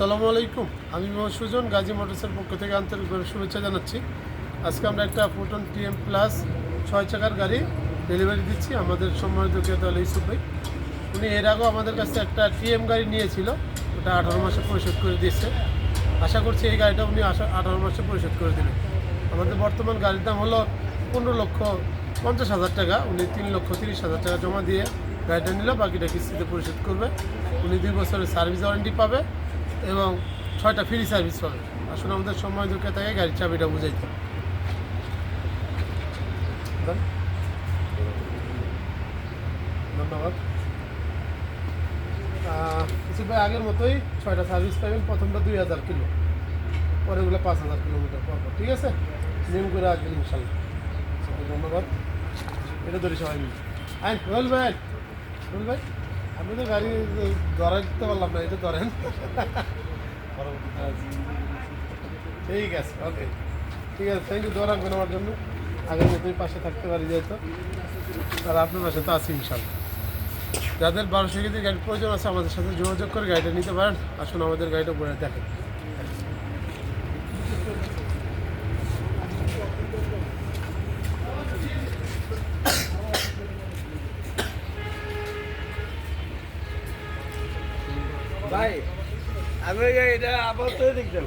আসসালামু আলাইকুম। আমি মোহাম্মদ সুজন, গাজী মোটরসের পক্ষ থেকে আন্তরিকভাবে শুভেচ্ছা জানাচ্ছি। আজকে আমরা একটা ফোটন টিএম প্লাস ছয় চাকার গাড়ি ডেলিভারি দিচ্ছি আমাদের সম্মানিত ক্রেতা হলো ইউসুফ ভাই। উনি এর আগেও আমাদের কাছে একটা টিএম গাড়ি নিয়েছিল, ওটা আঠারো মাসে পরিশোধ করে দিয়েছে। আশা করছি এই গাড়িটা উনি আশা, আঠারো মাসে পরিশোধ করে দেবেন। আমাদের বর্তমান গাড়ির দাম হলো পনেরো লক্ষ পঞ্চাশ হাজার টাকা। উনি তিন লক্ষ তিরিশ হাজার টাকা জমা দিয়ে গাড়িটা নিল, বাকিটা কিস্তিতে পরিশোধ করবে। উনি দুই বছরের সার্ভিস ওয়ারেন্টি পাবে। এবং ছয়টা ফ্রি সার্ভিস পাবে। আসলে আমাদের সময় দুঃখে থাকে গাড়ির চাবিটা বুঝাই দিই। ধন্যবাদ। কিছু ভাই আগের মতোই ছয়টা সার্ভিস পাবেন প্রথমটা দুই হাজার কিলো। পরেগুলো পাঁচ হাজার কিলোমিটার পর ঠিক আছে? নিয়ম করে আসবেন ইনশাল্লাহ ধন্যবাদ। এটা ধরি সবাই মিলে আইন রোল ভাই রোল ভাই। আপনি তো গাড়ি ধরাই দিতে পারলাম না এটা ধরেন। ঠিক আছে ওকে ঠিক আছে থ্যাংক ইউ দোয়া রাখবেন আমার জন্য। আগের মতোই পাশে থাকতে পারি যেহেতু। আর আপনার পাশে তো আছি ইনশাল্লাহ যাদের বারোশো কেজি গাড়ির প্রয়োজন আছে, আমাদের সাথে যোগাযোগ করে গাড়িটা নিতে পারেন। আসুন আমাদের গাড়িটা ঘুরে দেখেন। ভাই আমি এটা আপাতত দেখতাম।